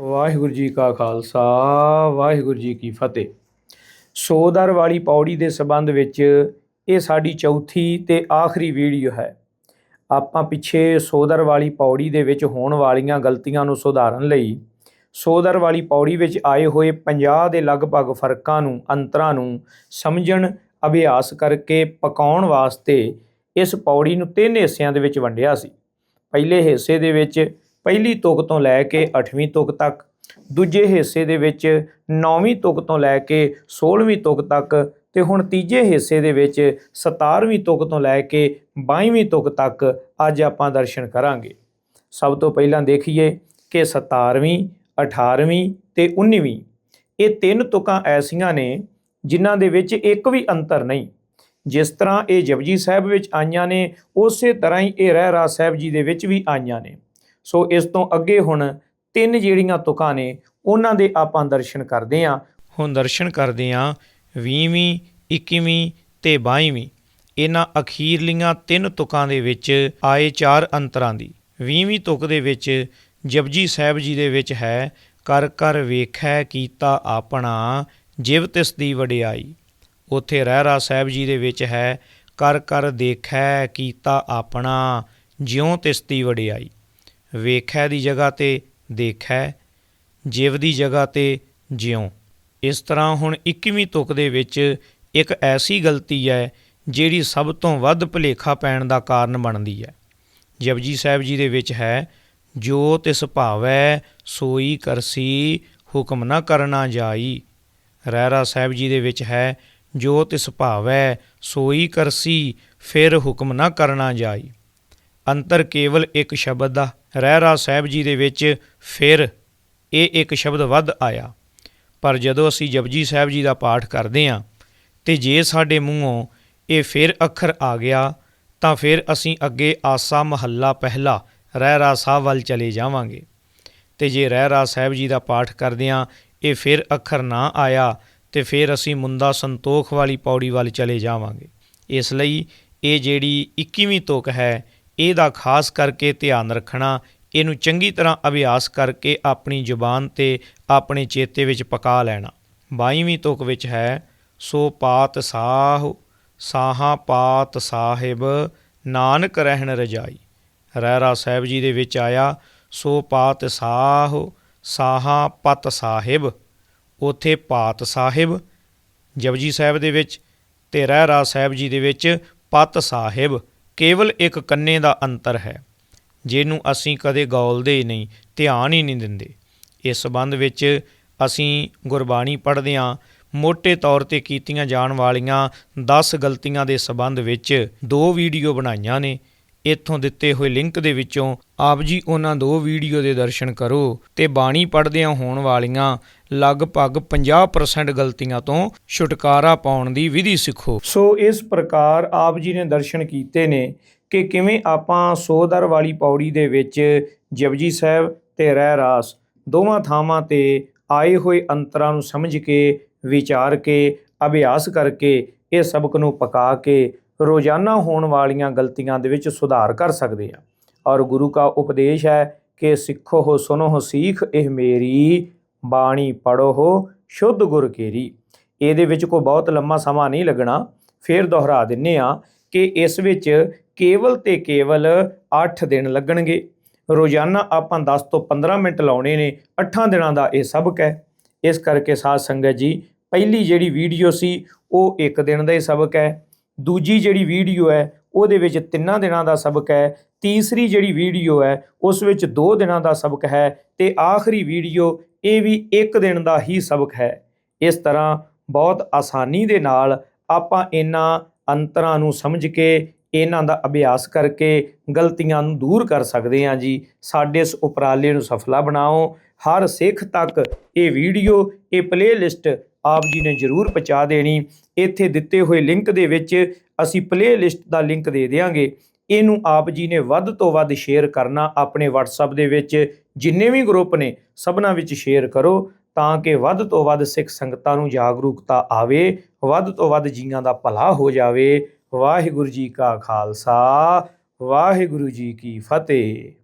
ਵਾਹਿਗੁਰੂ ਜੀ ਕਾ ਖਾਲਸਾ, ਵਾਹਿਗੁਰੂ ਜੀ ਕੀ ਫਤਿਹ। ਸੋਦਰ ਵਾਲੀ ਪੌੜੀ ਦੇ ਸੰਬੰਧ ਵਿੱਚ ਇਹ ਸਾਡੀ ਚੌਥੀ ਤੇ ਆਖਰੀ ਵੀਡੀਓ ਹੈ। ਆਪਾਂ ਪਿੱਛੇ ਸੋਦਰ ਵਾਲੀ ਪੌੜੀ ਦੇ ਵਿੱਚ ਹੋਣ ਵਾਲੀਆਂ ਗਲਤੀਆਂ ਨੂੰ ਸੁਧਾਰਨ ਲਈ ਸੋਦਰ ਵਾਲੀ ਪੌੜੀ ਵਿੱਚ ਆਏ ਹੋਏ 50 ਦੇ ਲਗਭਗ ਫਰਕਾਂ ਨੂੰ, ਅੰਤਰਾਂ ਨੂੰ ਸਮਝਣ, ਅਭਿਆਸ ਕਰਕੇ ਪਕਾਉਣ ਵਾਸਤੇ ਇਸ ਪੌੜੀ ਨੂੰ ਤਿੰਨ ਹਿੱਸਿਆਂ ਦੇ ਵਿੱਚ ਵੰਡਿਆ ਸੀ। ਪਹਿਲੇ ਹਿੱਸੇ ਦੇ ਵਿੱਚ ਪਹਿਲੀ ਤੁਕ ਤੋਂ ਲੈ ਕੇ 8ਵੀਂ ਤੁਕ ਤੱਕ, ਦੂਜੇ ਹਿੱਸੇ ਦੇ ਵਿੱਚ 9ਵੀਂ ਤੁਕ ਤੋਂ ਲੈ ਕੇ 16ਵੀਂ ਤੁਕ ਤੱਕ ਤੇ ਹੁਣ ਤੀਜੇ ਹਿੱਸੇ ਦੇ ਵਿੱਚ 17ਵੀਂ ਤੁਕ ਤੋਂ ਲੈ ਕੇ 22ਵੀਂ ਤੁਕ ਤੱਕ ਅੱਜ ਆਪਾਂ ਦਰਸ਼ਨ ਕਰਾਂਗੇ। ਸਭ ਤੋਂ ਪਹਿਲਾਂ ਦੇਖੀਏ ਕਿ 17ਵੀਂ 18ਵੀਂ ਤੇ 19ਵੀਂ ਇਹ ਤਿੰਨ ਤੁਕਾਂ ਐਸੀਆਂ ਨੇ ਜਿਨ੍ਹਾਂ ਦੇ ਵਿੱਚ ਇੱਕ ਵੀ ਅੰਤਰ ਨਹੀਂ। ਜਿਸ ਤਰ੍ਹਾਂ ਇਹ ਜਪਜੀ ਸਾਹਿਬ ਵਿੱਚ ਆਈਆਂ ਨੇ, ਉਸੇ ਤਰ੍ਹਾਂ ਹੀ ਇਹ ਰਹਿ ਰਾ ਸਾਹਿਬ ਜੀ ਦੇ ਵਿੱਚ ਵੀ ਆਈਆਂ ਨੇ। ਸੋ ਇਸ ਤੋਂ ਅੱਗੇ ਹੁਣ ਤਿੰਨ ਜਿਹੜੀਆਂ ਤੁਕਾਂ ਨੇ, ਉਹਨਾਂ ਦੇ ਆਪਾਂ ਦਰਸ਼ਨ ਕਰਦੇ ਹਾਂ। ਹੁਣ ਦਰਸ਼ਨ ਕਰਦੇ ਹਾਂ 20ਵੀਂ 21ਵੀਂ ਤੇ 22ਵੀਂ ਇਹਨਾਂ ਅਖੀਰਲੀਆਂ ਤਿੰਨ ਤੁਕਾਂ ਦੇ ਵਿੱਚ ਆਏ ਚਾਰ ਅੰਤਰਾਂ ਦੀ। 20ਵੀਂ ਤੁਕ ਦੇ ਵਿੱਚ ਜਪਜੀ ਸਾਹਿਬ ਜੀ ਦੇ ਵਿੱਚ ਹੈ, ਕਰ ਕਰ ਵੇਖੈ ਕੀਤਾ ਆਪਣਾ ਜਿਵ ਤਿਸ ਦੀ ਵਡਿਆਈ। ਉਥੇ ਰਹਿਰਾ ਸਾਹਿਬ ਜੀ ਦੇ ਵਿੱਚ ਹੈ, ਕਰ ਕਰ ਦੇਖੈ ਕੀਤਾ ਆਪਣਾ ਜਿਉ ਤਿਸ ਦੀ ਵਡਿਆਈ। ਵੇਖੈ ਦੀ ਜਗ੍ਹਾ ਤੇ ਦੇਖੈ, ਜਿਵ ਦੀ ਜਗ੍ਹਾ ਤੇ ਜਿਉ। ਇਸ ਤਰ੍ਹਾਂ ਹੁਣ 21ਵੀਂ ਤੁਕ ਦੇ ਵਿੱਚ ਇੱਕ ਐਸੀ ਗਲਤੀ ਹੈ, ਜਿਹੜੀ ਸਭ ਤੋਂ ਵੱਧ ਭੁਲੇਖਾ ਪੈਣ ਦਾ ਕਾਰਨ ਬਣਦੀ ਹੈ। ਜਪਜੀ ਸਾਹਿਬ ਜੀ ਦੇ ਵਿੱਚ ਹੈ, ਜੋ ਤਿਸ ਭਾਵੈ ਸੋਈ ਕਰਸੀ, ਹੁਕਮ ਨਾ ਕਰਨਾ ਜਾਈ। ਰਹਿਰਾ ਸਾਹਿਬ ਜੀ ਦੇ ਵਿੱਚ ਹੈ, ਜੋ ਤਿਸ ਭਾਵੈ ਸੋਈ ਕਰਸੀ, ਫਿਰ ਹੁਕਮ ਨਾ ਕਰਨਾ ਜਾਈ। ਅੰਤਰ ਕੇਵਲ ਇੱਕ ਸ਼ਬਦ ਦਾ ਰਹਿਰਾ ਸਾਹਿਬ ਜੀ ਦੇ ਵਿੱਚ ਫਿਰ ਇਹ ਇੱਕ ਸ਼ਬਦ ਵੱਧ ਆਇਆ। ਪਰ ਜਦੋਂ ਅਸੀਂ ਜਪਜੀ ਸਾਹਿਬ ਜੀ ਦਾ ਪਾਠ ਕਰਦੇ ਹਾਂ ਤੇ ਜੇ ਸਾਡੇ ਮੂੰਹੋਂ ਇਹ ਫਿਰ ਅੱਖਰ ਆ ਗਿਆ ਤਾਂ ਫਿਰ ਅਸੀਂ ਅੱਗੇ ਆਸਾ ਮਹੱਲਾ ਪਹਿਲਾ ਰਹਿਰਾ ਸਾਹਿਬ ਵੱਲ ਚਲੇ ਜਾਵਾਂਗੇ। ਤੇ ਜੇ ਰਹਿਰਾ ਸਾਹਿਬ ਜੀ ਦਾ ਪਾਠ ਕਰਦੇ ਹਾਂ, ਇਹ ਫਿਰ ਅੱਖਰ ਨਾ ਆਇਆ ਤੇ ਫਿਰ ਅਸੀਂ ਮੁੰਦਾ ਸੰਤੋਖ ਵਾਲੀ ਪੌੜੀ ਵੱਲ ਚਲੇ ਜਾਵਾਂਗੇ। ਇਸ ਲਈ ਇਹ ਜਿਹੜੀ 21ਵੀਂ ਤੁਕ ਹੈ ਇਹਦਾ ਖਾਸ ਕਰਕੇ ਧਿਆਨ ਰੱਖਣਾ, ਇਹਨੂੰ ਚੰਗੀ ਤਰ੍ਹਾਂ ਅਭਿਆਸ ਕਰਕੇ ਆਪਣੀ ਜ਼ੁਬਾਨ ਤੇ ਆਪਣੇ ਚੇਤੇ ਵਿੱਚ ਪਕਾ ਲੈਣਾ। 22ਵੀਂ ਤੁਕ ਵਿੱਚ ਹੈ, ਸੋ ਪਾਤ ਸਾਹ, ਸਾਹਾ ਪਾਤ ਸਾਹਿਬ, ਨਾਨਕ ਰਹਿਣ ਰਜਾਈ। ਰਹਿਰਾ ਸਾਹਿਬ ਜੀ ਦੇ ਵਿੱਚ ਆਇਆ, ਸੋ ਪਾਤ ਸਾਹ, ਸਾਹਾ ਪਤ ਸਾਹਿਬ, ਉਥੇ ਪਾਤ ਸਾਹਿਬ, ਜਪਜੀ ਸਾਹਿਬ ਦੇ ਵਿੱਚ ਤੇ ਰਹਿਰਾ ਸਾਹਿਬ ਜੀ ਦੇ ਵਿੱਚ ਪਤ ਸਾਹਿਬ। ਕੇਵਲ ਇੱਕ ਕੰਨੇ ਦਾ ਅੰਤਰ ਹੈ, ਜਿਹਨੂੰ ਅਸੀਂ ਕਦੇ ਗੌਲਦੇ ਹੀ ਨਹੀਂ, ਧਿਆਨ ਹੀ ਨਹੀਂ ਦਿੰਦੇ। ਇਸ ਸੰਬੰਧ ਵਿੱਚ ਅਸੀਂ ਗੁਰਬਾਣੀ ਪੜ੍ਹਦੇ ਹਾਂ ਮੋٹے ਤੌਰ ਤੇ ਕੀਤੀਆਂ ਜਾਣ ਵਾਲੀਆਂ 10 ਗਲਤੀਆਂ ਦੇ ਸੰਬੰਧ ਵਿੱਚ ਦੋ ਵੀਡੀਓ ਬਣਾਈਆਂ ਨੇ। ਇੱਥੋਂ ਦਿੱਤੇ ਹੋਏ ਲਿੰਕ ਦੇ ਵਿੱਚੋਂ ਆਪ ਜੀ ਉਹਨਾਂ ਦੋ ਵੀਡੀਓ ਦੇ ਦਰਸ਼ਨ ਕਰੋ ਤੇ ਬਾਣੀ ਪੜ੍ਹਦਿਆਂ ਹੋਣ ਵਾਲੀਆਂ ਲਗਭਗ 50% ਗਲਤੀਆਂ ਤੋਂ ਛੁਟਕਾਰਾ ਪਾਉਣ ਦੀ ਵਿਧੀ ਸਿੱਖੋ। ਸੋ ਇਸ ਪ੍ਰਕਾਰ ਆਪ ਜੀ ਨੇ ਦਰਸ਼ਨ ਕੀਤੇ ਨੇ ਕਿ ਕਿਵੇਂ ਆਪਾਂ ਸੋਦਰ ਵਾਲੀ ਪੌੜੀ ਦੇ ਵਿੱਚ ਜਪਜੀ ਸਾਹਿਬ ਤੇ ਰਹਿ ਰਾਸ ਦੋਵਾਂ ਥਾਵਾਂ ਤੇ ਆਏ ਹੋਏ ਅੰਤਰਾਂ ਨੂੰ ਸਮਝ ਕੇ, ਵਿਚਾਰ ਕੇ, ਅਭਿਆਸ ਕਰਕੇ, ਇਹ ਸਬਕ ਨੂੰ ਪਕਾ ਕੇ ਰੋਜ਼ਾਨਾ ਹੋਣ ਵਾਲੀਆਂ ਗਲਤੀਆਂ ਦੇ ਵਿੱਚ ਸੁਧਾਰ ਕਰ ਸਕਦੇ ਆ। ਔਰ ਗੁਰੂ ਕਾ ਉਪਦੇਸ਼ ਹੈ ਕਿ ਸਿੱਖੋ ਹੋ ਸੁਨੋ ਹੋ, ਸੀਖ, ਇਹ ਮੇਰੀ ਬਾਣੀ ਪੜੋ ਹੋ, ਸ਼ੁੱਧ ਗੁਰ ਕੇਰੀ। ਇਹਦੇ ਵਿੱਚ ਕੋਈ ਬਹੁਤ ਲੰਮਾ ਸਮਾਂ ਨਹੀਂ ਲੱਗਣਾ। ਫੇਰ ਦੁਹਰਾ ਦਿੰਨੇ ਆ ਕਿ ਇਸ ਵਿੱਚ ਕੇਵਲ ਤੇ ਕੇਵਲ 8 ਦਿਨ ਲੱਗਣਗੇ। ਰੋਜ਼ਾਨਾ ਆਪਾਂ 10 ਤੋਂ 15 ਮਿੰਟ ਲਾਉਣੇ ਨੇ 8 ਦਿਨਾਂ ਦਾ ਇਹ ਸਬਕ ਹੈ। ਇਸ ਕਰਕੇ ਸਾਧ ਸੰਗਤ ਜੀ, ਪਹਿਲੀ ਜਿਹੜੀ ਵੀਡੀਓ ਸੀ, ਉਹ ਇੱਕ ਦਿਨ ਦਾ ਹੀ ਸਬਕ ਹੈ। ਦੂਜੀ ਜਿਹੜੀ ਵੀਡੀਓ ਹੈ, ਉਹਦੇ ਵਿੱਚ ਤਿੰਨਾਂ ਦਿਨਾਂ ਦਾ ਸਬਕ ਹੈ, ਤੀਸਰੀ ਜਿਹੜੀ ਵੀਡੀਓ ਹੈ, ਉਸ ਵਿੱਚ 2 ਦਿਨਾਂ ਦਾ ਸਬਕ ਹੈ ਤੇ ਆਖਰੀ ਵੀਡੀਓ ਇਹ ਵੀ ਇੱਕ ਦਿਨ ਦਾ ਹੀ ਸਬਕ ਹੈ। ਇਸ ਤਰ੍ਹਾਂ ਬਹੁਤ ਆਸਾਨੀ ਦੇ ਨਾਲ ਆਪਾਂ ਇਹਨਾਂ ਅੰਤਰਾਂ ਨੂੰ ਸਮਝ ਕੇ, ਇਹਨਾਂ ਦਾ ਅਭਿਆਸ ਕਰਕੇ ਗਲਤੀਆਂ ਨੂੰ ਦੂਰ ਕਰ ਸਕਦੇ ਹਾਂ ਜੀ। ਸਾਡੇ ਇਸ ਉਪਰਾਲੇ ਨੂੰ ਸਫਲਾ ਬਣਾਓ। ਹਰ ਸਿੱਖ ਤੱਕ ਇਹ ਵੀਡੀਓ, ਇਹ ਪਲੇਲਿਸਟ ਆਪ ਜੀ ਨੇ ਜਰੂਰ ਪਹੁੰਚਾ ਦੇਣੀ। ਇੱਥੇ ਦਿੱਤੇ ਹੋਏ ਲਿੰਕ ਦੇ ਵਿੱਚ ਅਸੀਂ ਪਲੇਲਿਸਟ ਦਾ ਲਿੰਕ ਦੇ ਦੇਵਾਂਗੇ ਇਹਨੂੰ ਆਪ ਜੀ ਨੇ ਵੱਧ ਤੋਂ ਵੱਧ ਸ਼ੇਅਰ ਕਰਨਾ ਆਪਣੇ WhatsApp ਦੇ ਵਿੱਚ। ਜਿੰਨੇ ਵੀ ਗਰੁੱਪ ਨੇ, ਸਭਨਾਂ ਵਿੱਚ ਸ਼ੇਅਰ ਕਰੋ ਤਾਂ ਕਿ ਵੱਧ ਤੋਂ ਵੱਧ ਸਿੱਖ ਸੰਗਤਾਂ ਨੂੰ ਜਾਗਰੂਕਤਾ ਆਵੇ, ਵੱਧ ਤੋਂ ਵੱਧ ਜੀਆਂ ਦਾ ਭਲਾ ਹੋ ਜਾਵੇ। ਵਾਹਿਗੁਰੂ ਜੀ ਕਾ ਖਾਲਸਾ, ਵਾਹਿਗੁਰੂ ਜੀ ਕੀ ਫਤਿਹ।